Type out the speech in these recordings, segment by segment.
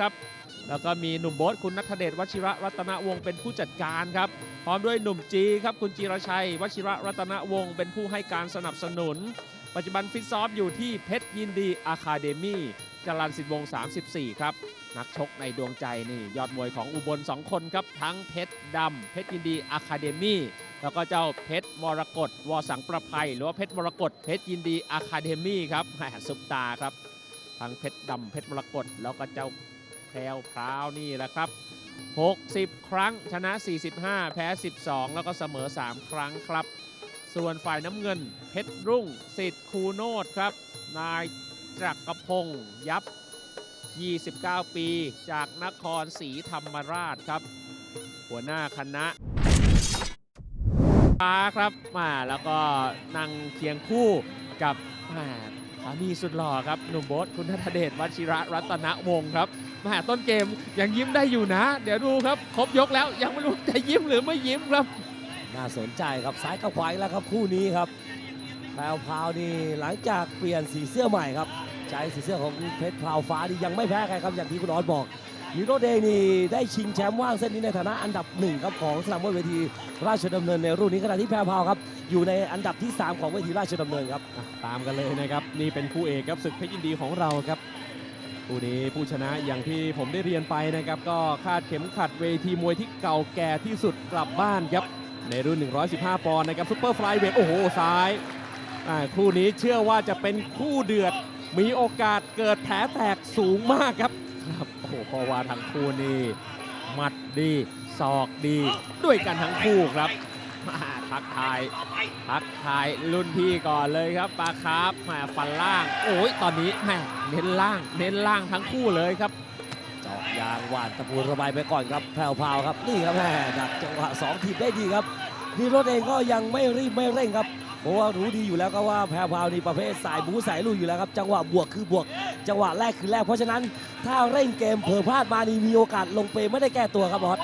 ครับแล้วก็มีหนุ่มโบ๊ทคุณนัทเดชวชิระรัตนวงศ์เป็นผู้จัดการครับพร้อมด้วยหนุ่มจีครับคุณจีรชัย วชิระรัตนวงศ์เป็นผู้ให้การสนับสนุน ปัจจุบันฟิตซ้อมอยู่ที่เพชรยินดีอะคาเดมี่จรันสิทธิ์วงศ์34 ครับ นักชกในดวงใจนี่ยอดมวยของอุบล 2 คนครับ ทั้งเพชรดำเพชรยินดีอะคาเดมี่แล้วก็เจ้าเพชรมรกตวสังประภัย หรือว่าเพชรมรกตเพชรยินดีอะคาเดมี่ครับแหมซุปตาครับ ทั้งเพชรดำเพชรมรกตแล้วก็เจ้าแพรวพราวนี่แหละครับ 60 ครั้งชนะ 45 แพ้ 12 แล้วก็เสมอ 3 ครั้งครับ ส่วนฝ่ายน้ำเงิน เพชรรุ่งสิทธิ์คูโนดครับ นายจักรพงศ์ยับ 29 ปี จากนครศรีธรรมราชครับ หัวหน้าคณะฟ้าครับมาแล้วก็นั่งเคียงคู่กับมามีสุดหล่อครับหนุ่มโบ๊ทคุณธเดชวชิระรัตนวงศ์ครับมาต้นเกมยังยิ้มได้อยู่นะ เดี๋ยวดูครับครบยกแล้วยังไม่รู้จะยิ้มหรือไม่ยิ้มครับ น่าสนใจครับซ้ายกับขวาอีกแล้วครับคู่นี้ครับแพรวพาวนี่หลังจากเปลี่ยนสีเสื้อใหม่ครับใจสีเสื้อของเพชรพราวฟ้านี่ยังไม่แพ้ใครครับอย่างที่คุณออสบอก ฮีโร่เดย์นี่ได้ชิงแชมป์ว่างเส้นนี้ในฐานะอันดับหนึ่งครับของสนามมวยเวทีราชดำเนินในรุ่นนี้ขณะที่แพรวพาวครับอยู่ในอันดับที่ 3 ของเวทีราชดำเนินครับอะตามกันเลยนะครับ นี่เป็นคู่เอกครับศึกเพชรยินดีของเราครับคู่นี้ผู้ชนะอย่างที่ผมได้เรียนไปนะครับ ก็คาดเข็มขัดเวทีมวยที่เก่าแก่ที่สุดกลับบ้านครับในรุ่น 115 ปอนด์นะครับซุปเปอร์ไฟล์เวทโอ้โหซ้ายอ่าคู่นี้เชื่อว่าจะเป็นคู่เดือดมีโอกาสเกิดแผลแตกสูงมากครับ ครับโอ้โหพราวาทั้งคู่นี่หมัดดีศอกดี ด้วยกันทั้งคู่ครับมาทักทายทักทายรุ่นพี่ก่อนเลยครับปลาคาร์ฟแหมาฟันล่าง โอ้ยตอนนี้แหมเน้นล่าง เน้นล่างทั้งคู่เลยครับเจาะยางหวานตะปูระบายไปก่อนครับแพรวพาวครับนี่ครับแม่ดักจังหวะสองทีได้ดีครับนีรถเองก็ยังไม่รีบไม่เร่งครับ เพราะว่ารู้ดีอยู่แล้วก็ว่าแพรวพาวนี่ประเภทสายบูสายลุยอยู่แล้วครับ จังหวะบวกคือบวก จังหวะแรกคือแรก เพราะฉะนั้นถ้าเร่งเกมเผลอพลาดมานี่มีโอกาสลงเปรย์ไม่ได้แก้ตัวครับบอส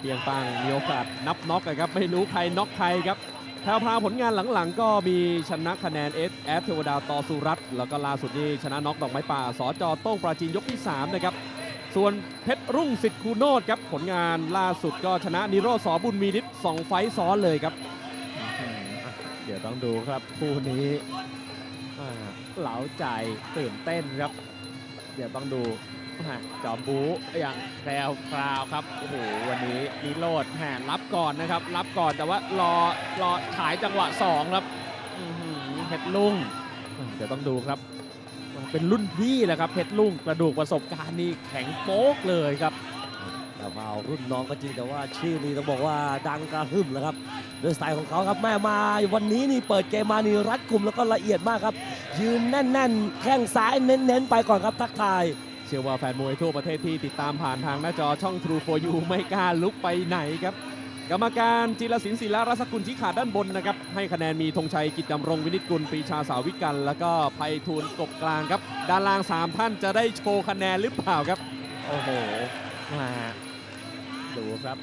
เปียงปังมีโอกาสนับน็อกนครับ ไม่รู้ใครน็อกใครครับแพรวพาวผลงานหลังๆ ก็มีชนะคะแนนเอสแอดเทวดาต่อสุรัตแล้วก็ล่าสุดนี่ชนะน็อกดอกไม้ป่าสจโต้งปราจีนยกที่3นะครับส่วนเพชรรุ่งสิทธิ์คูโนดครับผลงานล่าสุดก็ชนะนิโรสอบุญมีนิดสองไฟต์ซ้อนเลยครับ เดี๋ยวต้องดูครับคู่นี้เหลาใจตื่นเต้นครับ เดี๋ยวต้องดูจอมบูอย่างแพรวพราวครับโอ้โหวันนี้นิโรธแหมรับก่อนนะครับ รับก่อนแต่ว่ารอรอฉายจังหวะสองครับอื้อหือเพชรลุงอ่าเดี๋ยวต้องดูครับ เป็นรุ่นพี่แหละครับเพชรลุงกระดูกประสบการณ์นี่แข็งโป๊กเลยครับ แพรวพราวรุ่นน้องก็จริงแต่ว่าชื่อนี้ต้องบอกว่าดังกระหึ่มแล้วครับด้วยสไตล์ของเขาครับแม่มาวันนี้นี่เปิดเกมมานี่รัดกลุ่มแล้วก็ละเอียดมากครับ ยืนแน่นๆ แข้งซ้ายเน้นๆ ไปก่อนครับทักทาย เชื่อว่าแฟนมวยทั่วประเทศที่ติดตามผ่านทางหน้าจอช่อง True for You ไม่กล้าลุกไปไหนครับ กรรมการจิรศิลป์ศิลารัศกุลที่ขาดด้านบนนะครับ ให้คะแนนมีธงชัยกิจดำรงวินิจกุลปรีชาสาวิกัน แล้วก็ไพฑูรย์กบกลางครับ ด้านล่าง 3 ท่านจะได้โชว์คะแนนหรือเปล่าครับ โอ้โหมา ดูครับ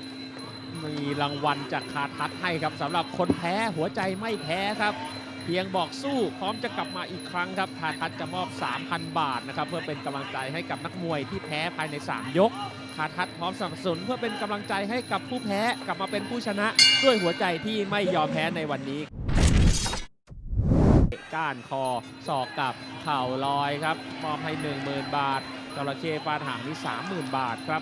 มีรางวัลจากคาทัศให้ครับสำหรับคนแพ้หัวใจไม่แพ้ครับ เพียงบอกสู้พร้อมจะกลับมาอีกครั้งครับคาทัศจะมอบ 3,000 บาทนะครับ เพื่อเป็นกำลังใจให้กับนักมวยที่แพ้ภายใน 3 ยกคาทัศพร้อมสนับสนุนเพื่อเป็นกำลังใจให้กับผู้แพ้กลับมาเป็นผู้ชนะ ด้วยหัวใจที่ไม่ยอมแพ้ในวันนี้ก้านคอศอกกับเข่าลอยครับมอบให้ 10,000 บาทจระเข้ฟาดหางนี่30,000 บาทครับ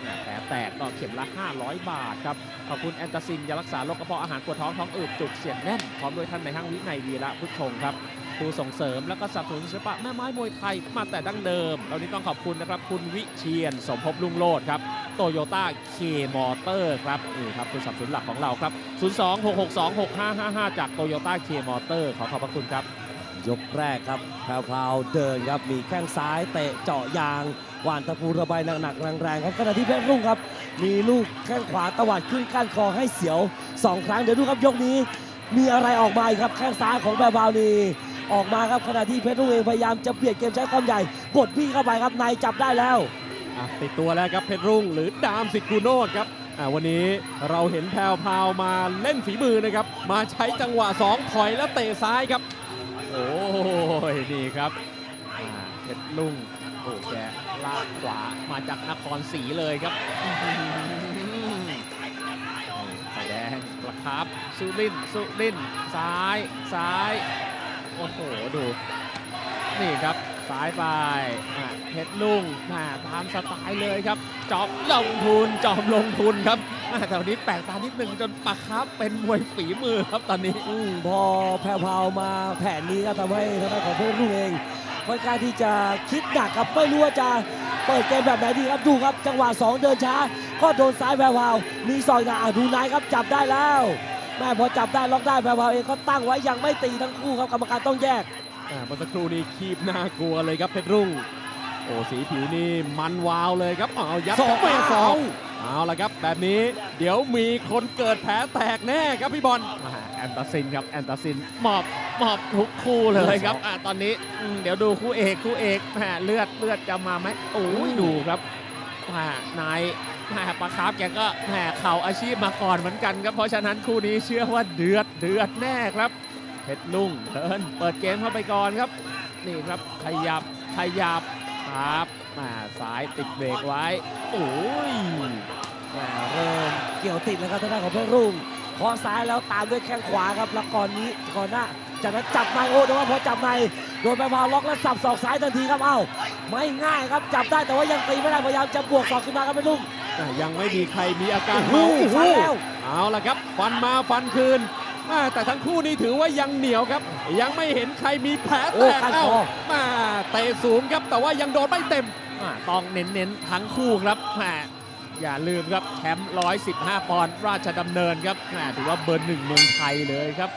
แผลแตกก็เข็มละ 500 บาทครับ ขอบคุณแอนตาซินยารักษาโรคกระเพาะอาหารปวดท้องท้องอืดจุกเสียดแน่น พร้อมด้วยท่านในห้างวินัยวีระพุทธงครับผู้ส่งเสริมและก็สนับสนุนศิลปะแม่ไม้มวยไทยมาแต่ดั้งเดิมเรานี้ต้องขอบคุณนะครับ คุณวิเชียน สมภพลุงโลดครับโตโยต้าเคมอเตอร์ครับนี่ครับคุณสนับสนุนหลักของเราครับ 026626555 จากโตโยต้าเคมอเตอร์ขอขอบพระคุณครับ ยกแรกครับแพรวเดินครับมีแข้งซ้ายเตะเจาะยางหวานตะปูระบายหนักๆแรงๆครับขณะที่เพชรรุ่งครับ มีลูกแข้งขวาตวัดขึ้นก้านคอให้เสียวสองครั้งเดี๋ยวดูครับยกนี้มีอะไรออกมาอีกครับแข้งซ้ายของแพรวนี่ออกมาครับขณะที่เพชรรุ่งเองพยายามจะเปลี่ยนเกมใช้ความใหญ่กดพี่เข้าไปครับในจับได้แล้วติดตัวแล้วครับเพชรรุ่ง หรือดามสิทธิ์คูโนดครับอะวันนี้เราเห็นแพรวพาวมาเล่นฝีมือนะครับ มาใช้จังหวะ 2 ถอยและเตะซ้ายครับ โอ้ยนี่ครับเพชรลุงโอ้แกลากขวามาจากนครศรีเลยครับอื้อหือไฟแดงประครับสุรินสุรินซ้ายซ้ายโอ้โหดู นี่ครับซ้ายไปเพชรลุงมาตามสไตล์เลยครับจอบลงทุนจอบลงทุนครับ แต่วันนี้แปลกตานิดหนึ่งจนปะครับเป็นมวยฝีมือครับตอนนี้ อืมพอแพรวๆมาแผนนี้ก็ทำให้ทางด้านของเพชรรุ่งเองค่อนข้างที่จะคิดหนักครับไม่รู้ว่าจะเปิดเกมแบบไหนดีครับดูครับ จังหวะ2เดินช้า ก็โดนซ้ายแพรวๆมีซอยกับอะดูนายครับจับได้แล้วแม่พอจับได้ล็อกได้แพรวๆเองก็ตั้งไว้ยังไม่ตีทั้งคู่ครับกรรมการต้องแยกอ่าเมื่อสักครู่นี้คีบน่ากลัวเลยครับเพชรรุ่ง โอ้สีผิวนี่มันวาวเลยครับเอายัดสองเข้าไปสอง เอาเอาละครับ แบบนี้เดี๋ยวมีคนเกิดแผลแตกแน่ครับพี่บอลอ่าแอนตาซินครับแอนตาซินมอบมอบทุกคู่เลยครับอ่าตอนนี้อืมเดี๋ยวดูคู่เอกคู่เอกแหมเลือดเลือดจะมาไหมโอ้ยดูครับแหมนายแหมปะครับแกก็แหมเข่าอาชีพมาก่อนเหมือนกันครับเพราะฉะนั้นคู่นี้เชื่อว่าเดือดเดือดแน่ครับเพชรลุงเดินเปิดเกมเข้าไปก่อนครับ นี่ครับขยับขยับครับ มาสายติดเบรกไว้ โอ้ยแม่เริ่มเกี่ยวติดแล้วครับทางด้านของเพชรรุ่งพอซ้ายแล้วตามด้วยแข้งขวาครับแล้วก่อนนี้ก่อนหน้าจากนั้นจับในโอ้แต่ว่าพอจับในโดนแพรวๆล็อกแล้วสับศอกซ้ายทันทีครับเอ้าไม่ง่ายครับจับได้แต่ว่ายังตีไม่ได้พยายามจะบวกศอกขึ้นมาครับเพชรรุ่งอะยังไม่มีใครมีอาการโอ้เมาโหอีกฟันแล้วเอาละครับฟันมาฟันคืนอ่าแต่ทั้งคู่นี้ถือว่ายังเหนียวครับ ยังไม่เห็นใครมีแผลโอ้แตกก้านเอ้าคอมาเตะสูงครับแต่ว่ายังโดนไม่เต็มอ่า ต้องเน้นๆทั้งคู่ครับแหมอย่าลืมครับแชมป์115 ปอนด์ราชดำเนินครับแหมถือว่าเบอร์หนึ่งเมืองไทยเลยครับ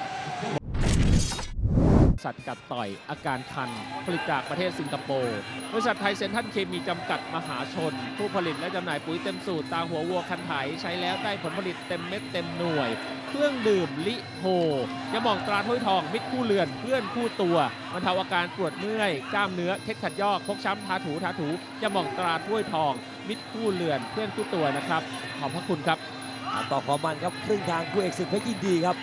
สัตว์กัดต่อยอาการคัน ผลิตจากประเทศสิงคโปร์บริษัทไทยเซนทันเคมีจำกัดมหาชน ผู้ผลิตและจำหน่ายปุ๋ยเต็มสูตรตาหัววัวคันไถใช้แล้วได้ผลผลิตเต็มเม็ดเต็มหน่วย เครื่องดื่มลิโพยาหมองตราถ้วยทองมิตรคู่เรือนเพื่อนคู่ตัวบรรเทาอาการปวดเมื่อยกล้ามเนื้อเคล็ดขัดยอกพกช้ำทาถูทาถูยาหมองตราถ้วยทอง มิตรคู่เรือนเพื่อนคู่ตัวนะครับขอบพระคุณครับต่อความมันครับครึ่งทางคู่เอกศึกเพชรยินดีครับ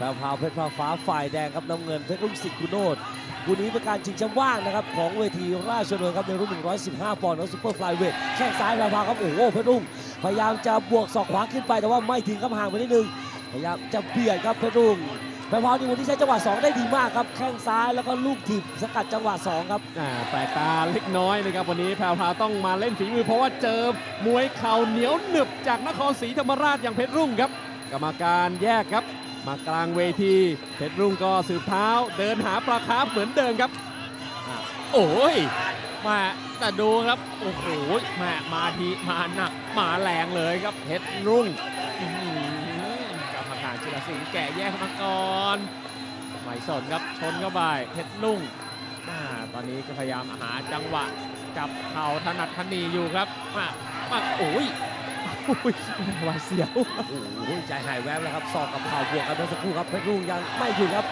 แพรวพาวเพชรฟ้าฟ้าฝ่ายแดงครับน้ำเงินเพชรรุ่งสิทธิ์กุโนดคู่นี้เป็นการชิงแชมป์ว่างนะครับของเวทีราชดำเนินครับในรุ่น 115 ปอนด์ของซุปเปอร์ไฟล์เวทแข้งซ้ายแพรวพาวครับโอ้โหเพชรรุ่งพยายามจะบวกศอกขวาขึ้นไปแต่ว่าไม่ถึงครับห่างไปนิดนึงพยายามจะเบียดครับเพชรรุ่งแพรวพาวในวันนี้ใช้จังหวะสองได้ดีมากครับ แข้งซ้ายแล้วก็ลูกถีบสกัดจังหวะสองครับแปลกตาเล็กน้อยนะครับ วันนี้แพรวพาวต้องมาเล่นฝีมือ เพราะว่าเจอมวยเข่าเหนียวหนึบจากนครศรีธรรมราชอย่างเพชรรุ่งครับ กรรมการแยกครับ มากลางเวทีเพชรรุ่งก็สืบเท้า เดินหาปลาคาร์ฟเหมือนเดิมครับโอ้ยมาแต่ดูครับ โอ้โหมามาทีมาหนักมาแรงเลยครับเพชรรุ่งอื้อหือกรรมการจิรสิงห์แก่แยกมาก่อนไม่สนครับชนเข้าไปเพชรรุ่งอ่าตอนนี้ก็พยายามหาจังหวะจับเข่าถนัดทนีอยู่ครับมามาโอ้ยโอ้ยหวาดเสียว โอ้โหใจหายแวบแล้วครับศอกกับเข่าบวกกันเมื่อสักครู่ครับเพชรรุ่งยังไม่หยุดครับ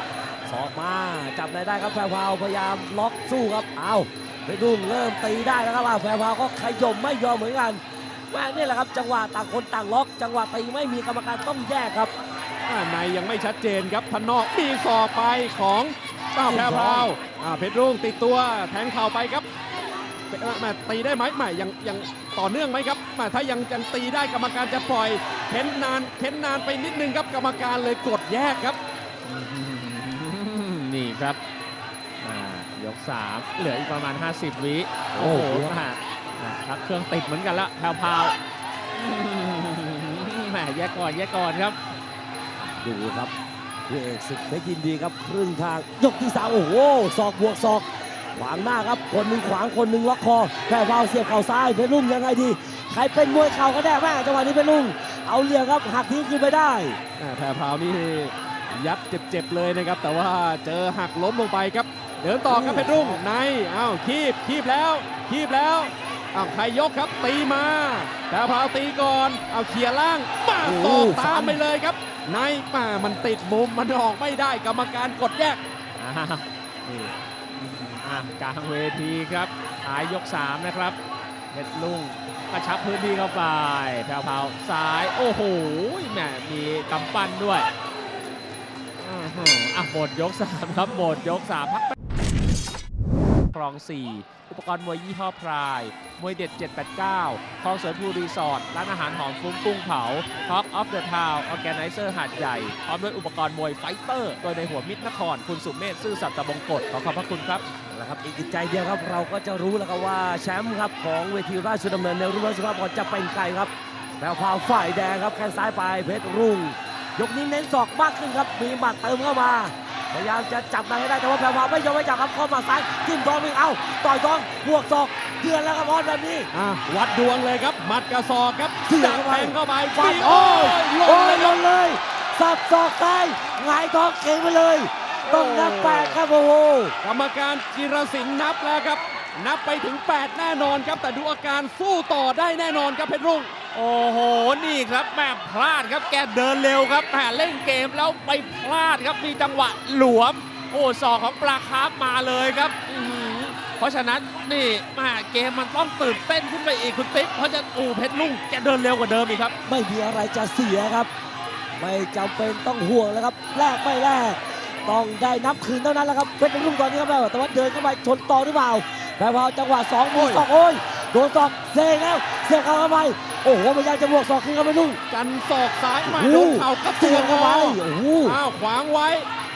ศอกมาจับในได้ครับแพรวพราวพยายามล็อกสู้ครับเอาเพชรรุ่งเริ่มตีได้แล้วครับอ่าแพรวพราวก็ขย่มไม่ยอมเหมือนกันแม่นี่แหละครับจังหวะต่างคนต่างล็อก จังหวะตีไม่มีกรรมการต้องแยกครับอ่าในยังไม่ชัดเจนครับพันนอกมีศอกไปของเจ้าแพรวพราวอ่าเพชรรุ่งติดตัวแทงเข่าไปครับ เอ่อแม่ตีได้ไหมแม่ยังยังต่อเนื่องไหมครับแม่ถ้ายังยังตีได้กรรมการจะปล่อยเข็นนานเข็นนานไปนิดนึงครับกรรมการเลยกดแยกครับ นี่ครับอ่ายก3เหลืออีกประมาณ 50 วิโอ้โอ้โหโหอ่าอ่าชักเครื่องติดเหมือนกันละแพรวๆอื้อหือแหมแยกก่อนแยกก่อนครับ ดูครับคู่เอกศึกเพชรยินดีครับครึ่งทางยกที่สามโอ้โหศอกบวกศอก ขวางหน้าครับ คนหนึ่งขวางคนหนึ่งล็อกคอแพรวพราวเสียบเข่าซ้ายเพชรรุ่งยังไงดี ใครเป็นมวยเข่าก็ได้แม่จังหวะนี้เพชรรุ่งเอาเหลี่ยมครับหักทิ้งขึ้นไปได้อ่าแพรพราวนี่ยัดเจ็บๆเลยนะครับ แต่ว่าเจอหักล้มลงไปครับ เดินต่อครับเพชรรุ่งในอ้าวคีบคีบแล้วคีบแล้วอ้าวใครยกครับตีมาแพรพราวตีก่อนเอาเขี่ยล่างมาโอ้ตโหอกฟัตามนไปเลยครับ ในมามันติดมุมมันออกไม่ได้กรรมการกดแยก อะกลางเวทีครับท้ายยก 3 นะครับเพชรลุงกระชับพื้นที่เข้าไปแพรวๆซ้ายโอ้โหแหมมีกำปั้นด้วยอื้อหืออะหมดยก 3 ครับหมดยก 3 พักครอง 4 อุปกรณ์มวยยี่ห้อพราย มวยเด็ด 789คลองเสริมภูรีสอร์ทร้านอาหารหอมฟุ้งกุ้งเผา Talk of the Town Organizer หาดใหญ่ พร้อมด้วยอุปกรณ์มวยไฟเตอร์ โดยในหัวมิตรนคร คุณสุมเมธซื่อสัตย์ตะบงกฎขอขอบพระคุณครับ นะครับอีกใจเดียวครับเราก็จะรู้แล้วครับว่าแชมป์ครับของเวทีราชดำเนินในรุ่นร้อยสิบห้าปอนด์จะเป็นใครครับแพรวพราวฝ่ายแดงครับแข้งซ้ายไปเพชรรุ่ง ยกนี้เน้นศอกมากขึ้นครับมีหมัดเติมเข้ามาพยายามจะจับในให้ได้แต่ว่าแพรวพราวไม่ยอมไม่จับครับเข้ามาซ้ายจิ้มท้องอีกเอ้าต่อยท้องบวกศอกเดือนแล้วครับพอแบบนี้อะวัดดวงเลยครับหมัดกระสอกครับเสียบดักเข้าไปแทงเข้าไปฟันโอ้โอ้ยยลโอ้งยเลยลครับงเลยสับศอกซ้ายหงายท้องเก่งไปเลย ต้องนับแปดครับโอ้โหกรรมการจิรสิงห์นับแล้วครับ นับไปถึง 8 แน่นอนครับ แต่ดูอาการสู้ต่อได้แน่นอนครับเพชรรุ่ง โอ้โห นี่ครับแม่พลาดครับ แกเดินเร็วครับแม่เล่นเกมแล้วไปพลาดครับ มีจังหวะหลวม โอ้ศอกของปลาคาร์ฟมาเลยครับอื้อหือเพราะฉะนั้นนี่แม่เกมมันต้องตื่นเต้นขึ้นไปอีกคุณติ๊กเพราะจะอูเพชรลุงแกเดินเร็วกว่าเดิมอีกครับ ไม่มีอะไรจะเสียครับ ไม่จำเป็นต้องห่วงแล้วครับ แลกไม่แลก ต้องได้นับคืนเท่านั้นแหละครับเพชรรุ่งตอนนี้ครับแม่แต่ว่าเดินเข้าไปชนต่อหรือเปล่าแพรวพราวจังหวะสองมีศอกโอ้ยโดนศอกเซงแล้วเสียบเข้าเข้าไปโอ้โหพยายามจะบวกศอกขึ้นเข้าไปรุ่งกันศอกซ้ายมาโอ้โหโดนเข่ากระเสีตัวยบเข้าไปโอ้โหอ้าวขวางไว้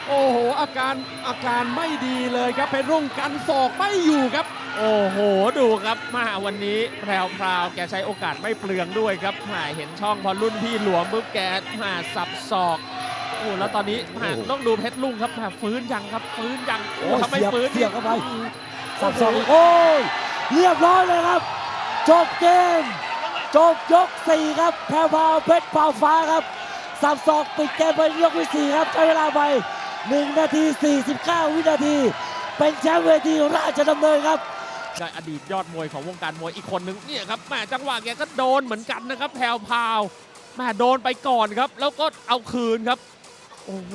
โอ้โห อาการอาการไม่ดีเลยครับเพชรรุ่งกันศอกไม่อยู่ครับ โอ้โหดูครับมาวันนี้แพรวพราวแกใช้โอกาสไม่เปลืองด้วยครับมาเห็นช่องพอรุ่นพี่หลวมปุ๊บแกมาสับศอกโอ้แล้วตอนนี้มาต้องดูเพชรลุงครับมาฟื้นยังครับฟื้นยังโอ้ถ้าไม่เสียบฟื้นเสียบเข้าไปสับสองโอ้ยเรียบร้อยเลยครับ จบเกม จบยก4ครับแพรวพราวเพชรพราวฟ้าครับสับสอกปิดเกมไปยกที่4ครับใช้เวลาไป1นาที 49 วินาที เป็นแชมป์เวทีราชดำเนินครับ ได้อดีตยอดมวยของวงการมวยอีกคนนึงเนี่ยครับแม่จังหวะแกก็โดนเหมือนกันนะครับแพรวพราวแม่โดนไปก่อนครับ แล้วก็เอาคืนครับ โอ้โห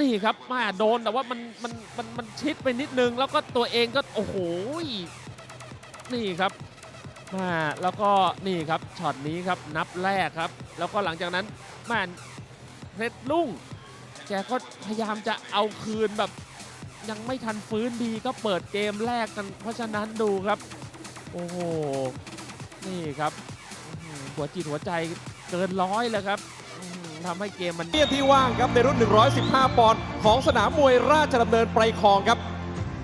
นี่ครับม่โดนแต่ว่ามันมันมันมันชิดไปนิดนึง แล้วก็ตัวเองก็โอ้โห นี่ครับม่แล้วก็นี่ครับช็อตนี้ครับนับแรกครับ แล้วก็หลังจากนั้นแม่เพชรลุ่งแกก็พยายามจะเอาคืนแบบยังไม่ทันฟื้นดีก็เปิดเกมแรกกัน เพราะฉะนั้นดูครับ โอ้โห นี่ครับ หัวจิตหัวใจเกินร้อยเลยครับ ทำให้เกมมันเกียรที่ว่างครับในรุ่น 115 ปอนด์ของสนามมวยราชดำเนินไพรคลองครับ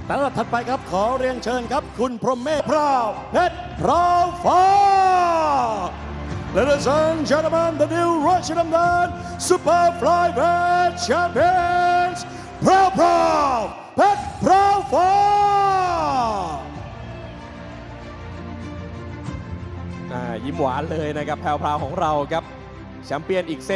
แต่ละถัดไปครับขอเรียนเชิญครับ คุณพรหมเมธพราวเพชรพราวฟ้า Ladies and gentlemen the new Rajadamnan Super Flyweight Champions พราวพราวเพชรพราวฟ้าอ่ายิ้มหวานเลยนะครับแพรวๆของเราครับแชมเปี้ยนอีกเส้น